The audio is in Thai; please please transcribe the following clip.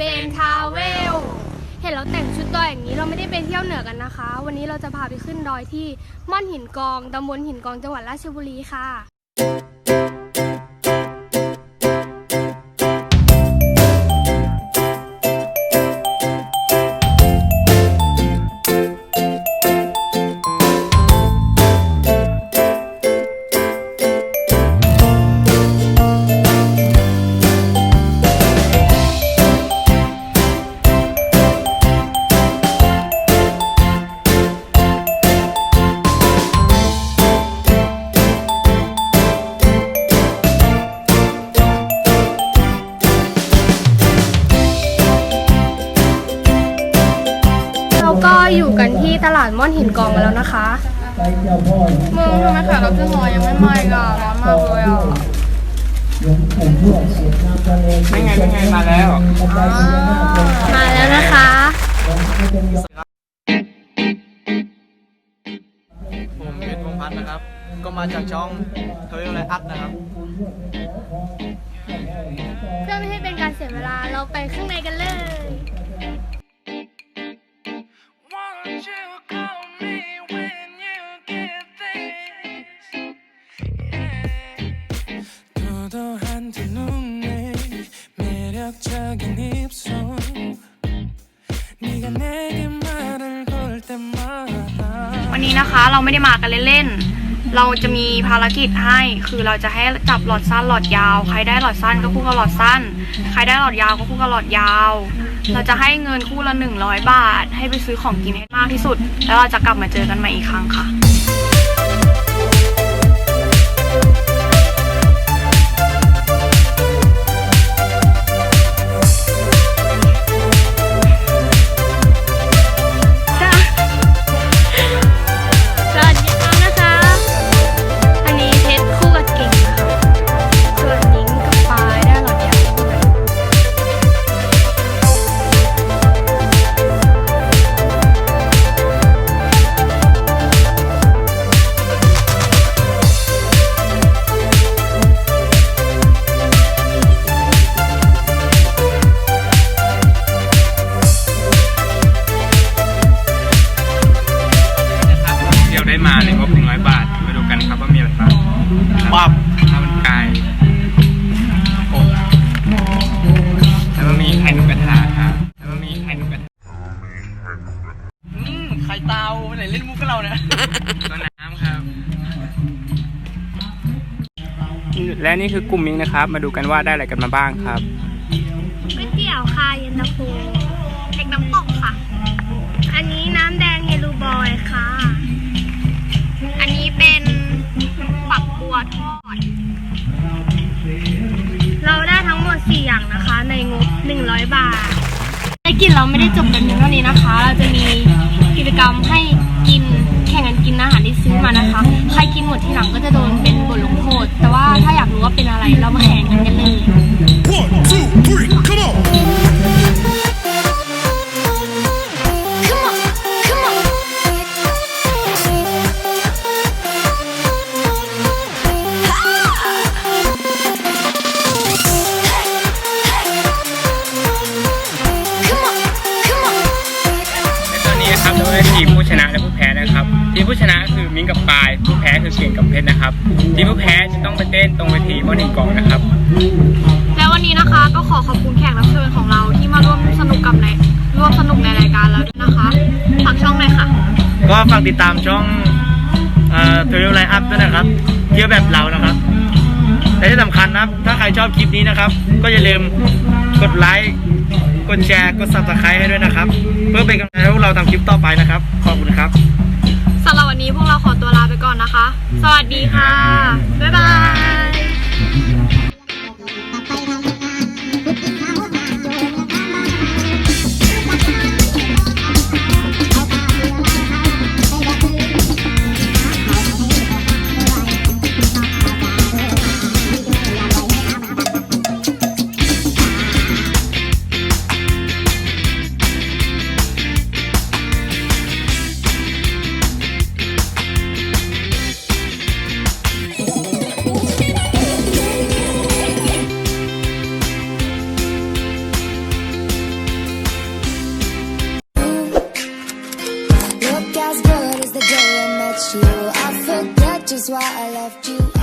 เนทาวเวล เห็นเราแต่งชุดตัวอย่างนี้เราไม่ได้ไปเที่ยวเหนือกันนะคะ วันนี้เราจะพาไปขึ้นดอยที่ม่อนหินกองตำบลหินกองจังหวัดราชบุรีค่ะ อยู่กันที่ตลาดม่อนหินกองกันแล้วนะคะมึงทำไมขายรับเสื้อหอยังไม่ไหม้ก่ะร้อนมากเลยอะไม่ไงไม่ไงมาแล้วมาแล้วนะคะผมเพชรวงพัฒน์นะครับ ก็มาจากช่องเทวิลไลอัพนะครับ เพื่อไม่ให้เป็นการเสียเวลาเราไปข้างในกันเลย นะคะ เราไม่ได้มากันเล่นๆ เราจะมีภารกิจให้ คือเราจะให้จับหลอดสั้นหลอดยาว ใครได้หลอดสั้นก็คู่กับหลอดสั้น ใครได้หลอดยาวก็คู่กับหลอดยาว เราจะให้เงินคู่ละ100 บาท ให้ไปซื้อของกินให้มากที่สุด แล้วเราจะกลับมาเจอกันใหม่อีกครั้งค่ะ ก็น้ำครับ และนี่คือกลุ่มมิงนะครับ มาดูกันว่าได้อะไรกันมาบ้างครับ ก๋วยเตี๋ยวค่ะเย็นตาโฟเด็กน้ำตกค่ะ อันนี้น้ำแดงเฮลูบอยค่ะ อันนี้เป็นปักบัวทอด เราได้ทั้งหมด 4 อย่างนะคะ ในงบ 100 บาทแต่กินเราไม่ได้จบกันเพียงเท่านี้นะคะ เราจะมีกิจกรรมให้กินแข่งกันกิน อาหารที่ซื้อมานะคะ ใครกินหมดทีหลังก็จะโดนเป็นบทลงโทษ แต่ว่าถ้าอยากรู้ว่าเป็นอะไรเรามาแข่งกันกันเลย One, two, three, come on! Come on, come on. Come on, come on. ในตอนนี้นะครับเราได้ทีม ทีมผู้ชนะคือมิ้งกับปาย ผู้แพ้คือเก่งกับเพชรนะครับ ทีมผู้แพ้จะต้องไปเต้นตรงเวทีบอลหินกองนะครับ และวันนี้นะคะก็ขอขอบคุณแขกรับเชิญของเราที่มาร่วมสนุกกับในร่วมสนุกในรายการเราด้วยนะคะฝากช่องหน่อยค่ะ ก็ฝากติดตามช่องเอ่อทวิลไลอัพด้วยนะครับ เที่ยวแบบเรานะครับและที่สำคัญนะครับ ถ้าใครชอบคลิปนี้นะครับ ก็อย่าลืมกดไลค์กดแชร์กด subscribe ให้ด้วยนะครับ เพื่อเป็นกำลังใจให้พวกเราทำคลิปต่อไปนะครับ ขอบคุณครับสำหรับ วันนี้พวกเราขอตัวลาไปก่อนนะคะ สวัสดีค่ะ บ๊ายบาย Just is why I left you.